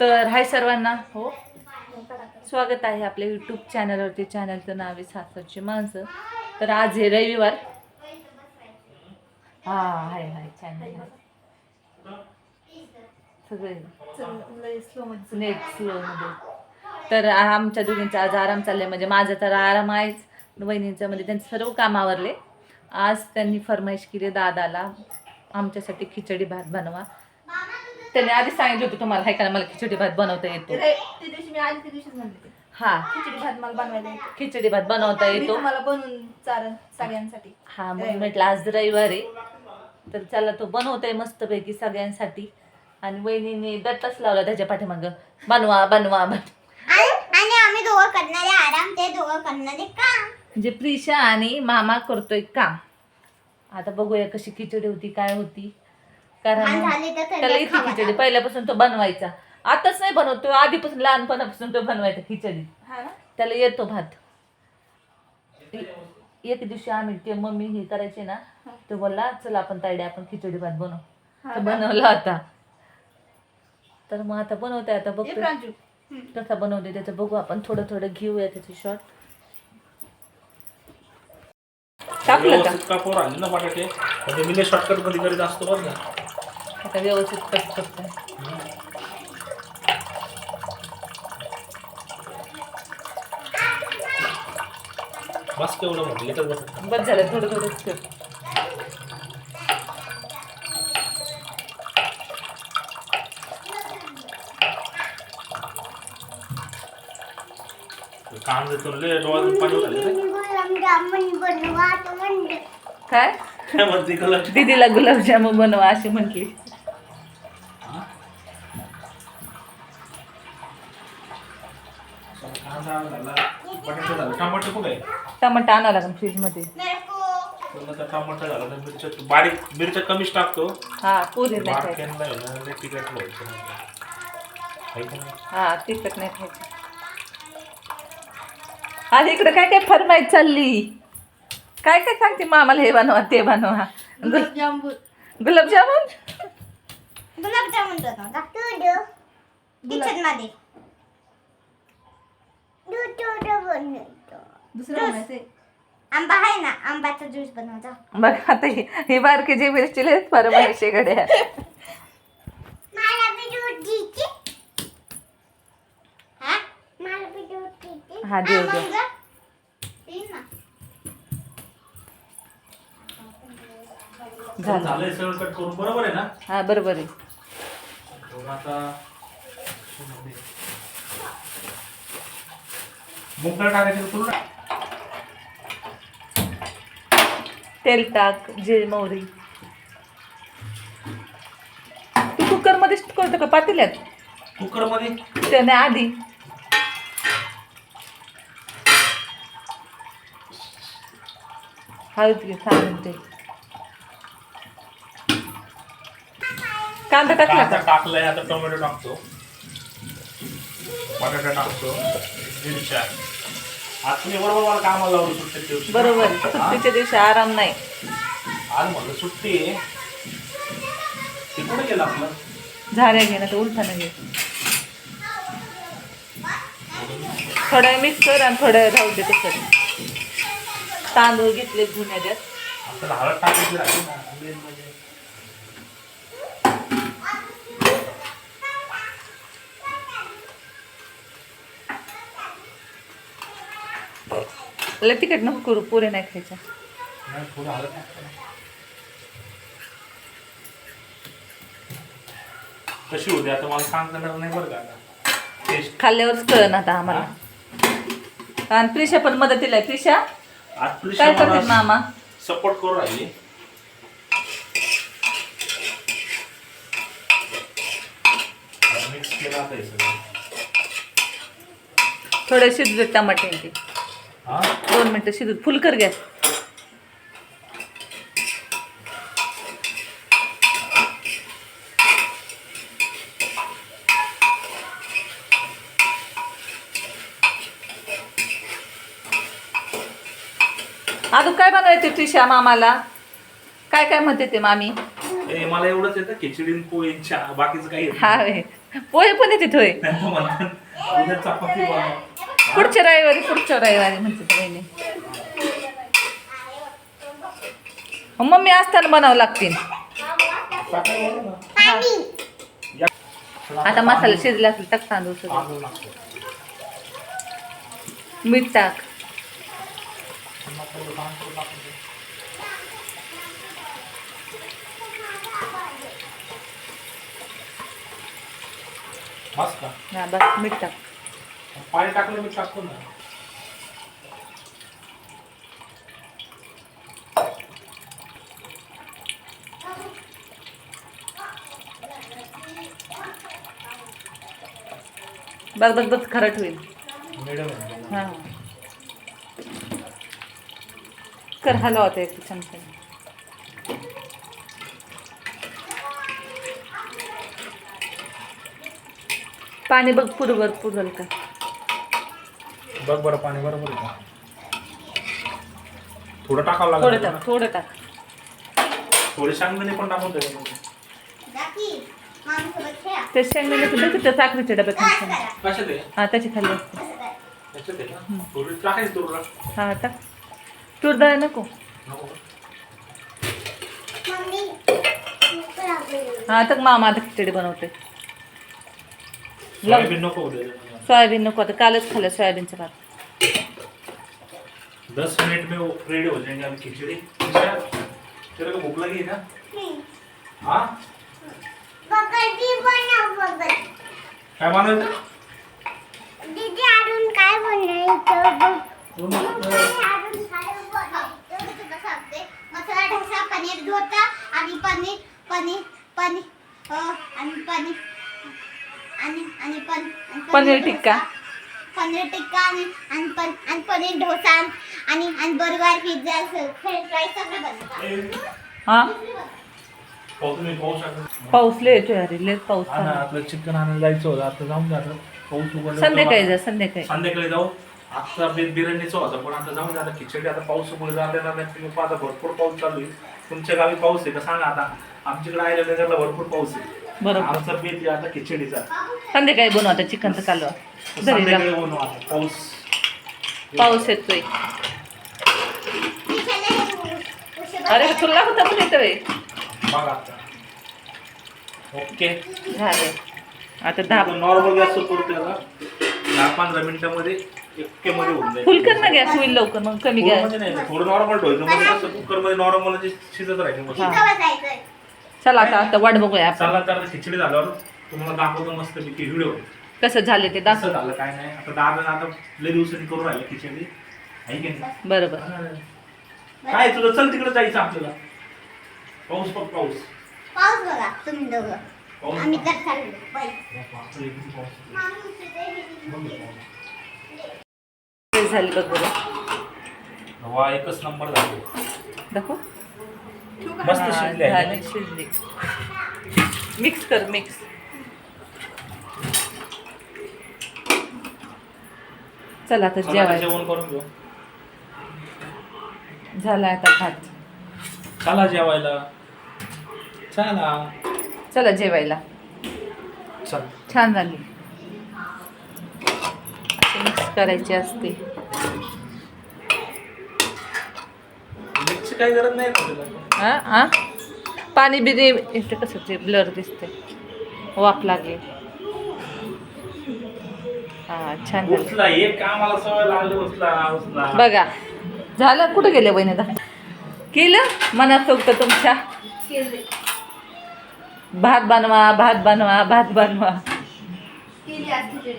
तर हाय सर्वांना. हो. स्वागत आहे आपल्या यूट्यूब चॅनलवरती चॅनलचं नाव आहे सासरची माणसं. तर आज आहे रविवार. हा हाय हाय चॅनल सगळे. नेट स्लोमध्ये तर आमच्या दोघींचा आज आराम चाललाय. म्हणजे माझा तर आराम आहेच. वहिनींचा म्हणजे त्यांचे सर्व काम आवरले. आज त्यांनी फरमाईश केली दादाला आमच्यासाठी खिचडी भात बनवा. त्याने आधी सांगितलं होतं तुम्हाला हाय का मला खिचडी भात बनवता येतो. ते दिवशी मी आली त्या दिवशीच म्हणते हा. खिचडी भात मला बनवायला येतो. खिचडी भात बनवता मी येतो. तुम्हाला बनवून चालन सगळ्यांसाठी. हा मग म्हटलं आज रविवार. आहे तर चला तो बनवतोय मस्तपैकी सगळ्यांसाठी. आणि वहिनीने दट्टाच लावला त्याच्या पाठीमागं. बनवा बनवा बन आणि आम्ही दोघं करणारे आराम ते दोघं करणारे काम. म्हणजे प्रिशा आणि मामा करतोय काम. आता बघूया कशी खिचडी होती काय होती. कारण घाण झाली तर त्याला इथे खिचडी. पहिल्यापासून तो बनवायचा. आताच नाही बनवतो आधीपासून लहानपणापासून तो बनवायचा खिचडी. हा ना? त्याला येतो भात. एक दिवशी आम्ही ते मम्मी हे करायचे ना तो बोलला चला आपण तायडे आपण खिचडी भात बनवू. हा ना? बनवला होता तर मग आता बनवते आता बघतो कसा बनवते त्याचं बघू आपण थोडं थोडं घेऊया त्याचे शॉर्ट टाकलं का? कापावर आले ना बटाटे? म्हणजे मी शॉर्टकटमध्ये करीत असतो बरं का. आता व्यवस्थित कट करतोय बस केवढं म्हटलं एकच बटाटा बस झालं थोडं थोडंच कर. कांद्यातून लय डोळ्यातून पाणी तर काय? काय? म्हणते कलर दीदीला गुलाबजामुन बनवा अशी म्हटली कांदा झाला बटाटा झाला टमाटर कुठे आहे? टमाटा आणावं लागेल फ्रीजमध्ये. मेरे को तर आता टमाटर झाला तर मिरच्या बारीक मिरच्या कमीच टाकतो. हा पुरी नाही खायचं. बारक्यांना आहे ना लय तिखट व्हायचं नाही. आहे का नाही? हा तिखट नाही खायचं. आज इकडे काय काय फरमाईत चालली? काय काय सांगते मामाला हे बनवा ते बनवा. गुल- गुलाबजामुन. गुलाबजामुन? गुलाबजामुन बनवता किचनमध्ये दुसरं आंबा आहे ना आंब्याचा ज्यूस बनवता बघ आता हे हे बारके जे मिरची फरमाईशे गड्या मला बी दूध द्यायची. हा? मला बी दूध द्यायची. हा, देऊ, देऊ. मग? देईन ना. झालं. झालंय सगळं कट करून. बरोबर आहे ना? हा बरोबर आहे. आता. मुगडाळ टाकायचं ना तेल टाक जिरे मोहरी. तू कुकरमध्ये करतो का पातेल्यात? कुकरमध्ये त्याने आधी. हळद घे सांगून ते कांदा टाकला का? टाकलाय आता टोमॅटो टाकतो. बटाटा टाकतो. मिरच्या आज तुम्ही बरोबर मला कामाला लावलं सुट्टी दिवशी. बरोबर. हा? सुट्टीच्या दिवशी आराम नाही. आज म्हणलं सुट्टी आहे. ते कुठे गेलं आपलं? झाऱ्या घे ना तर उलथानं घे थोडं मिक्स कर आणि थोडं राहू दे तसं तांदूळ घेतले धुण्याच्यात आपल्याला हळद टाकायची ना. म्हणजे. लय तिखट नको करू पुरे नाही खायच्या. कशी होती? आता मला सांगता येणार नाही बरं का खाल्ल्यावरच कळण आता आम्हाला. आणि प्रिशा पण मदतीला आहे. प्रिशा काय करते मामा? सपोर्ट करू राहिली. थोडं शिजू दे टमाटे दोन मिनटं शिजू फुल कर गॅस. अजून काय बनवायचे प्रिशा मामाला? काय काय म्हणते ते मामी? ए, मला एवढंच येतं खिचडी आणि पोळी चहा बाकीचं काही येत हा पोहे पण येते थोय नाही तो म्हणतात उद्या चपाती बनव. पुढच्या रविवारी पुढच्या रविवारी म्हणते वहिनी मम्मी असताना बनावं लागतील. आता मसाला शिजला असेल टाक तांदूळ सगळं. मीठ टाक. हा बस मीठ टाक. पाणी टाकलं मी टाकतो ना. बस बस बस खरट होईल हा. कर हलवा होता एक चमचा. पाणी बघ पुरवर पुरल का? बघ बरं पाणी बरोबर आहे का थोडं टाकावं थोडं लागेल टाक थोडं टाक. थोडे शेंगदाणे पण टाकून खेळा. ते शेंगदाणे सुद्धा तिथं साखरेच्या डब्यात असं मिसळून. करा. कशात आहे हा त्याची खाल्ली. असते आहे का थोडी टाकायची हा टाक तूर डाळ नको. मम्मी. हा तर मामा आता खिचडी बनवते सोयाबीन नको उद्या सोयाबीन नको आता कालच खाल्लं सोयाबीनचं भात. दस मिनट में वो रेडी हो जाएंगे हम खिचड़ी तेरे को भूख लगी है ना. हाँ? बकरची बनव बकर काय बनवायचं दीदी अजून काय बनवायचं काय सांगते. मसाला डोसा पनीर धोता आणि पनीर पनीर पनीर अं, आणि पनीर. आणि आणि पनीर. टिक्का. पनीर टिक्का आणि आणि पन आणि पनीर डोसा आणि आणि बर्गर पिझ्झा फ्रेंच फ्राईज सगळं बनवतात हा पाऊस नाही पाऊस. पाऊस पाऊस हा. आपलं चिकन आणायला जायचं होतं आता जाऊन आता. पाऊस उघडला संध्याकाळी जा संध्याकाळी संध्याकाळी जाऊ आता बिर्याणीचं होतं पण आता जाऊन द्या आता खिचडी आता पाऊसमुळे झालेला नाही तुम्ही आता भरपूर पाऊस चालू आहे तुमच्या गावी पाऊस आहे का सांगा आता आमच्याकडे नगरला भरपूर पाऊस आहे बरोबर. आमचा बेत आता खिचडीचा. संध्याकाळी बनवू आता चिकनचं कालवा घरी जा. संध्याकाळी बनवू. आता पाऊस. पाऊस येतोय. अरे तुला होता पण येतोय. बघा आता. ओके. झाले आता दहा नॉर्मल गॅस त्याला दहा पंधरा मिनिटामध्ये इतके मध्ये होऊन जाईल. फुल कर ना गॅस होईल लवकर मग कमी गॅस. मध्ये नाही थोडं नॉर्मल ठेवायचं. म्हणजे कसं कुकरमध्ये नॉर्मल शिजत राहील. हा. चला आता आता वाट बघूया आपण. चला तर खिचडी झाल्यावर तुम्हाला दाखवतो मस्त पैकी व्हिडिओ कसं झाले ते कसं दाखव झालं काय नाही. आता दादा आता लय दिवसांनी करून राहिले खिचडी. आहे की नाही? बरोबर. काय तुझं चल तिकडे जायचं आपल्याला. पाऊस बघ पाऊस. पाऊस बघा तुम्ही दोघं. पाऊस आम्ही बघ. कर चाललो. बाई. बापरे, किती पाऊस. बघ ना पाऊस. ते झाली बघ बरं. वा एकच नंबर झाले. दाखव. मस्त शिजले आहे. झाली, शिजली. मिक्स कर मिक्स चला आता चला, जेवायला जेवण करून घेऊ. झाला आता भात. चला जेवायला. चला. चला जेवायला. चल. छान झाली. मिक्स करायची असते. मिरची काही गरज नाही ना तुला हा? हा? पाणी बिनी इथे कसं ते ब्लर दिसते वाफ लागली. हा छान झाली. उचला एक कामाला सवय लागली उचला उचला. बघा. झालं? कुठं गेले बहिणी केलं? मनात सोबत तुमच्या? केले. भात बनवा भात बनवा भात बनवा. केली आज खिचडी.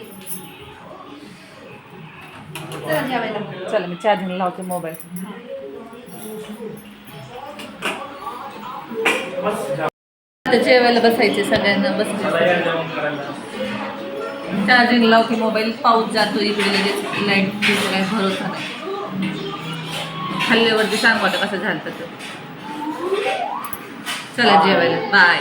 चला जेवायला. चला मी चार्जिंग लावते मोबाईल. जेवायला बसायचे सगळ्यांना चला बसले चार्जिंग लावते मोबाईल पाऊस जातो इकडे लगेच लाइट काय भरोसा नाही. खाल्ल्यावरती सांग वाटत कसं झालं तर चला जेवायला. बाय